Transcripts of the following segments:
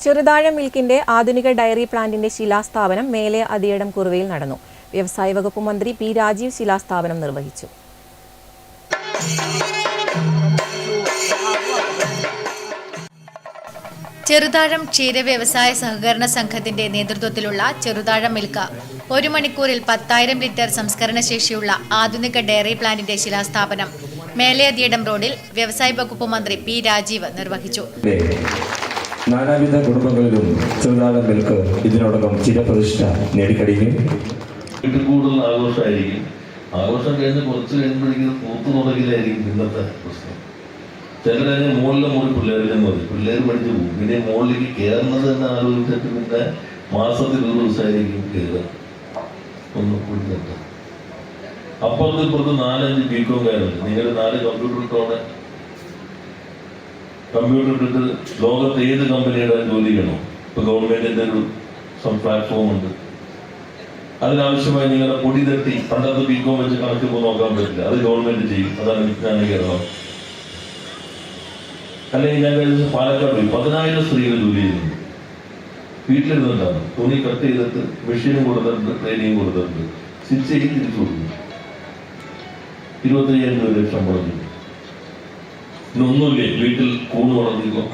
ചെറുതാഴം മിൽക്കിന്റെ ആധുനിക ഡയറി പ്ലാന്റിന്റെ ശിലാസ്ഥാപനം മേലെ അതിയടം കുറുവയിൽ നടന്നു വ്യവസായ വകുപ്പ് മന്ത്രി പി രാജീവ് ശിലാസ്ഥാപനം നിർവഹിച്ചു ചെറുതാഴം ക്ഷീര വ്യവസായ സഹകരണ സംഘത്തിന്റെ നേതൃത്വത്തിലുള്ള ചെറുതാഴം മിൽക്ക് ഒരു മണിക്കൂറിൽ പത്തായിരം ലിറ്റർ സംസ്കരണ ശേഷിയുള്ള ആധുനിക ഡയറി പ്ലാന്റിന്റെ ശിലാസ്ഥാപനം മേലയതിയടം റോഡിൽ വ്യവസായ വകുപ്പ് മന്ത്രി പി രാജീവ് നിർവഹിച്ചു. നാനാവിധ കുടുംബങ്ങളിലും ചെറുതാഴം മിൽക്ക് ഇതിനോടകം ചിരപ്രതിഷ്ഠ നേടിക്കഴിഞ്ഞു. വീട്ടിൽ കൂടുതൽ ആഘോഷമായിരിക്കും. ആഘോഷം കഴിഞ്ഞ് കുറച്ച് കഴിയുമ്പോഴേക്കും പൂത്തു തുടങ്ങിയിലായിരിക്കും ഇന്നത്തെ പ്രശ്നം. ചിലരതിന് മുകളിലെ മുറി പിള്ളേരിൽ മതി പിള്ളേർ പഠിച്ചു പോകും. പിന്നെ മുകളിലേക്ക് കയറുന്നത് തന്നെ ആലോചിച്ചിട്ട് പിന്നെ മാസത്തിൽ ഒരു ദിവസമായിരിക്കും കയറുക. ഒന്ന് കുടിച്ചിട്ട് അപ്പുറത്ത് ഇപ്പുറത്ത് നാലഞ്ച് ബികോംകാരുണ്ട് നിങ്ങൾ നാല് കമ്പ്യൂട്ടർ ഇട്ടോടെ കമ്പ്യൂട്ടർ ഇട്ടിട്ട് ലോകത്ത് ഏത് കമ്പനിയുടെ ജോലി ചെയ്യണോ ഇപ്പൊ ഗവൺമെന്റിന്റെ ഒരു പ്ലാറ്റ്ഫോം ഉണ്ട്. അതിനാവശ്യമായി നിങ്ങളുടെ പൊടി തട്ടി പണ്ടത്തെ ബികോം വെച്ച് കണക്ക് ഇപ്പോൾ നോക്കാൻ പറ്റില്ല. അത് ഗവൺമെന്റ് ചെയ്യും. അതാണ് വിജ്ഞാന കേരളം. അല്ലെങ്കിൽ ഞാൻ കഴിഞ്ഞ പാലക്കാട് പോയി. പതിനായിരം സ്ത്രീകൾ ജോലി ചെയ്യുന്നുണ്ട്. വീട്ടിലിരുന്നിട്ടാണ് തുണി കട്ട് ചെയ്തിട്ട് മെഷീനും കൊടുത്തിട്ടുണ്ട് ട്രെയിനിങ് കൊടുത്തിട്ടുണ്ട്. സ്റ്റിച്ച് ചെയ്ത് തിരിച്ചു കൊടുക്കുന്നു. ഇരുപത്തയ്യായിരം രൂപ ശമ്പളം കിട്ടും ഇന്നൊന്നുമില്ലേ വീട്ടിൽ കൂണ് വളർത്തിക്കോ.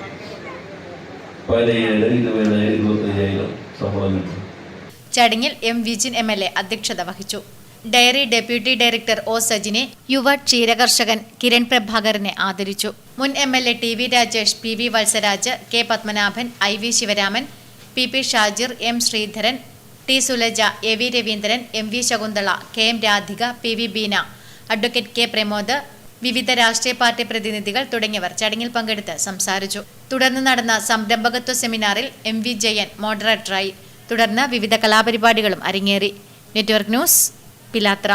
പതിനയ്യായിരം ഇരുപതിനായിരം ഇരുപത്തയ്യായിരം ശമ്പളം കിട്ടും. ചടങ്ങിൽ M Vijin M L A അധ്യക്ഷത വഹിച്ചു. ഡയറി ഡെപ്യൂട്ടി ഡയറക്ടർ ഒ സജിനെ യുവ ക്ഷീരകർഷകൻ കിരൺ പ്രഭാകരനെ ആദരിച്ചു. മുൻ M L A T V Rajesh P V Vatsaraj K Padmanabhan I V Sivaraman P P Shajir M Sreedharan T Sulaja A V Raveendran M V Shakuntala K M Radhika P V Beena advocate K Pramod വിവിധ രാഷ്ട്രീയ party പ്രതിനിധികൾ തുടങ്ങിയവർ ചടങ്ങിൽ പങ്കെടുത്ത് സംസാരിച്ചു. തുടർന്ന് നടന്ന സംരംഭകത്വ സെമിനാറിൽ എം വി ജയൻ മോഡറേറ്ററായി തുടർന്ന് വിവിധ കലാപരിപാടികളും അരങ്ങേറി. നെറ്റ്വർക്ക് ന്യൂസ് പിലാത്ര